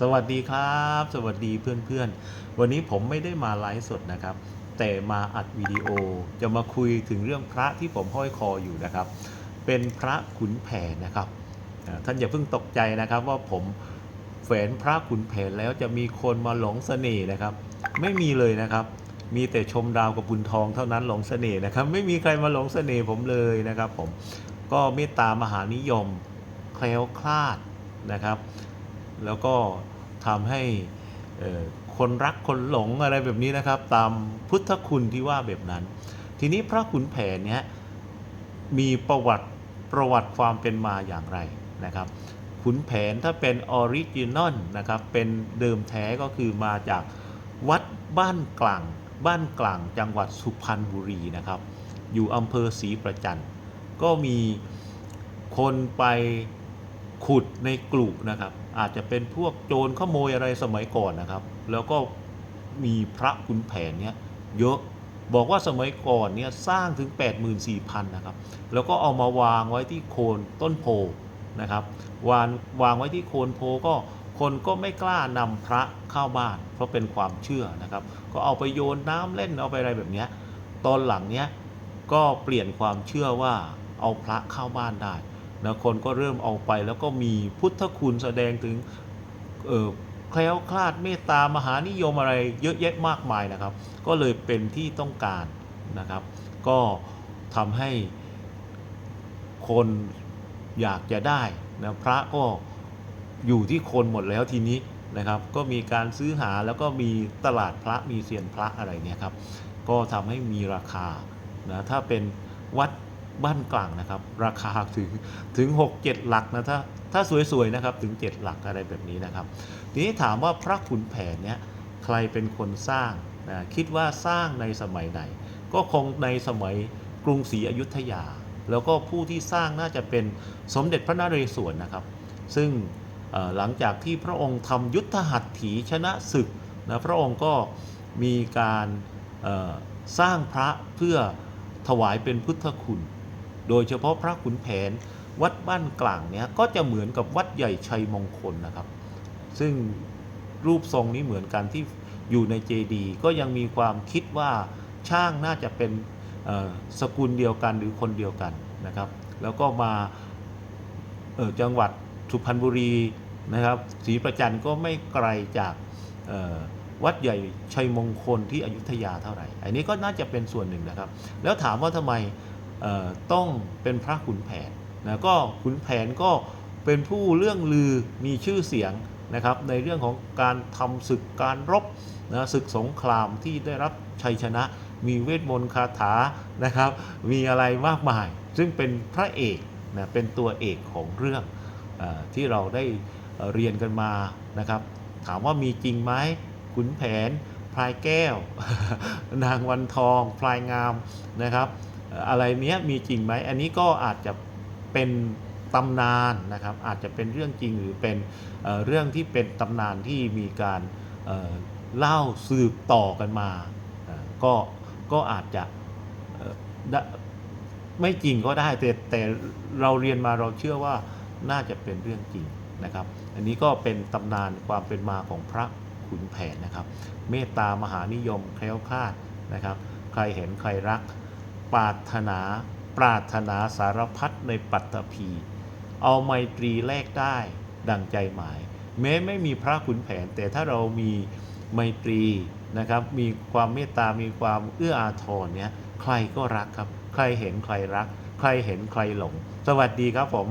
สวัสดีครับ สวัสดีเพื่อนๆ วันนี้ผมไม่ได้มาไลฟ์สดนะครับ แต่มาอัดวิดีโอจะมาคุยถึงเรื่องพระที่ผมห้อยคออยู่นะครับ เป็นพระขุนแผนนะครับท่านอย่าเพิ่งตกใจนะครับว่าผมแฝนพระขุนแผนแล้วจะมีคนมาหลงเสน่ห์นะครับ ไม่มีเลยนะครับ มีแต่ชมดาวกับบุญทองเท่านั้นหลงเสน่ห์นะครับ ไม่มีใครมาหลงเสน่ห์ผมเลยนะครับ ผมก็เมตตามหานิยมแคล้วคลาดนะครับ แล้วก็ทำให้คนรักคนหลงอะไรแบบนี้นะครับ ตามพุทธคุณที่ว่าแบบนั้น ทีนี้พระขุนแผนเนี้ยมีประวัติประวัติความเป็นมาอย่างไรนะครับ ขุนแผนถ้าเป็นออริจินอลนะครับเป็นเดิมแท้ก็คือมาจากวัดบ้านกลางบ้านกลางจังหวัดสุพรรณบุรีนะครับ อยู่อำเภอศรีประจันก็มีคนไป ขุดในกลุ่นะครับ อาจจะเป็นพวกโจรขโมยอะไรสมัยก่อนนะครับ แล้วก็มีพระขุนแผนเนี้ยเยอะบอกว่าสมัยก่อนเนี่ยสร้างถึง 84,000นะครับ แล้วก็เอามาวางไว้ที่โคนต้นโพนะครับ วางวางไว้ที่โคนโพก็คนก็ไม่กล้านำพระเข้าบ้าน เพราะเป็นความเชื่อนะครับ ก็เอาไปโยนน้ำเล่นเอาไปอะไรแบบเนี้ยตอนหลังเนี้ยก็เปลี่ยนความเชื่อว่าเอาพระเข้าบ้านได้ นะคนก็เริ่มเอาไปแล้วก็มีพุทธคุณแสดงถึงแคล้วคลาดเมตตามหานิยมอะไรเยอะแยะมากมายนะครับ ก็เลยเป็นที่ต้องการนะครับ ก็ทำให้คนอยากจะได้นะพระก็อยู่ที่คนหมดแล้วทีนี้นะครับ ก็มีการซื้อหาแล้วก็มีตลาดพระมีเซียนพระอะไรเนี่ยครับ ก็ทำให้มีราคานะถ้าเป็นวัด บ้านกลางนะครับ ราคาถึงถึง 6 7 หลักนะถ้าถ้าสวยๆนะครับถึง 7 หลักอะไรแบบนี้นะครับ ทีนี้ถามว่าพระขุนแผนเนี่ยใครเป็นคนสร้างนะคิดว่าสร้างในสมัยไหน ก็คงในสมัยกรุงศรีอยุธยา แล้วก็ผู้ที่สร้างน่าจะเป็นสมเด็จพระนเรศวรนะครับ ซึ่งหลังจากที่พระองค์ทำยุทธหัตถีชนะศึกนะพระองค์ก็มีการสร้างพระเพื่อถวายเป็นพุทธคุณ โดยเฉพาะพระขุนแผนวัดบ้านกลางเนี่ยก็จะเหมือนกับวัดใหญ่ชัยมงคลนะครับ ซึ่งรูปทรงนี้เหมือนกันที่อยู่ในเจดีย์ก็ยังมีความคิดว่าช่างน่าจะเป็นสกุลเดียวกันหรือคนเดียวกันนะครับ แล้วก็มาจังหวัดสุพรรณบุรีนะครับศรีประจันก็ไม่ไกลจากวัดใหญ่ชัยมงคลที่อยุธยาเท่าไหร่ อันนี้ก็น่าจะเป็นส่วนหนึ่งนะครับ แล้วถามว่าทำไม ต้องเป็นพระขุนแผนนะก็ขุนแผนก็เป็นผู้เรื่องลือมีชื่อเสียงนะครับในเรื่องของการทำศึกการรบนะศึกสงครามที่ได้รับชัยชนะ มีเวทมนต์คาถานะครับ มีอะไรมากมาย ซึ่งเป็นพระเอกนะเป็นตัวเอกของเรื่องอที่เราได้เรียนกันมานะครับ ถามว่ามีจริงไหมขุนแผนพลายแก้ว นางวันทองพลายงามนะครับ อะไรเนี้ยมีจริงไหมอันนี้ก็อาจจะเป็นตำนานนะครับอาจจะเป็นเรื่องจริงหรือเป็นเเรื่องที่เป็นตำนานที่มีการเเล่าสืบต่อกันมา ก็ก็อาจจะได้ไม่จริงก็ได้แต่แต่เราเรียนมาเราเชื่อว่าน่าจะเป็นเรื่องจริงนะครับ อันนี้ก็เป็นตำนานความเป็นมาของพระขุนแผนนะครับ เมตตามหานิยมแคล้วคลาดนะครับ ใครเห็นใครรัก ปรารถนาปรารถนาสารพัดในปัตตภีเอาไมตรีแลกได้ดังใจหมาย แม้ไม่มีพระขุนแผน แต่ถ้าเรามีไมตรีนะครับ มีความเมตตา มีความเอื้ออาทรเนี่ยใครก็รักครับ ใครเห็นใครรัก ใครเห็นใครหลง สวัสดีครับผม